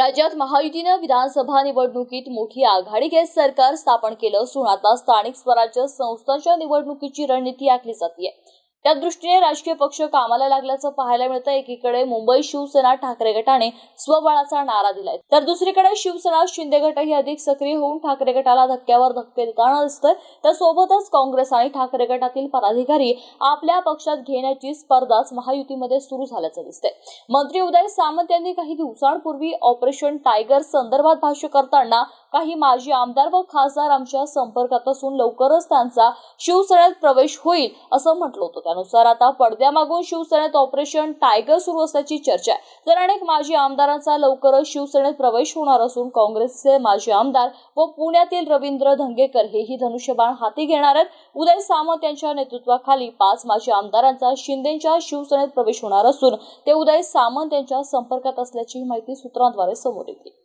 राज्यात महायुतीनं विधानसभा निवडणुकीत मोठी आघाडी घेत सरकार स्थापन केलं. असून आता स्थानिक स्वराज्य संस्थांच्या निवडणुकीची रणनीती आखली जाते त्या दृष्टीने राजकीय पक्ष कामाला लागल्याचं पाहायला मिळतं एकीकडे मुंबई शिवसेना ठाकरे गटाने स्वबळाचा नारा दिलाय. तर दुसरीकडे शिवसेना शिंदे गटही अधिक सक्रिय होऊन ठाकरे गटाला धक्क्यावर धक्के देताना दिसतोय. तर सोबतच काँग्रेस आणि ठाकरे गटातील पदाधिकारी आपल्या पक्षात घेण्याची स्पर्धाच महायुतीमध्ये सुरू झाल्याचं दिसतंय. मंत्री उदय सामंत यांनी काही दिवसांपूर्वी ऑपरेशन टायगर संदर्भात भाष्य करताना काही माजी आमदार व खासदार आमच्या संपर्कात असून लवकरच त्यांचा शिवसेनेत प्रवेश होईल असं म्हटलं होतं. त्यानुसार आता पडद्यामागून शिवसेनेत ऑपरेशन टायगर सुरू असल्याची चर्चा आहे. तर अनेक माजी आमदारांचा लवकरच शिवसेनेत प्रवेश होणार असून काँग्रेसचे माजी आमदार व पुण्यातील रवींद्र धंगेकर हेही धनुष्यबाण हाती घेणार आहेत. उदय सामंत यांच्या नेतृत्वाखाली पाच माजी आमदारांचा शिंदेच्या शिवसेनेत प्रवेश होणार असून ते उदय सामंत यांच्या संपर्कात असल्याची माहिती सूत्रांद्वारे समोर येते.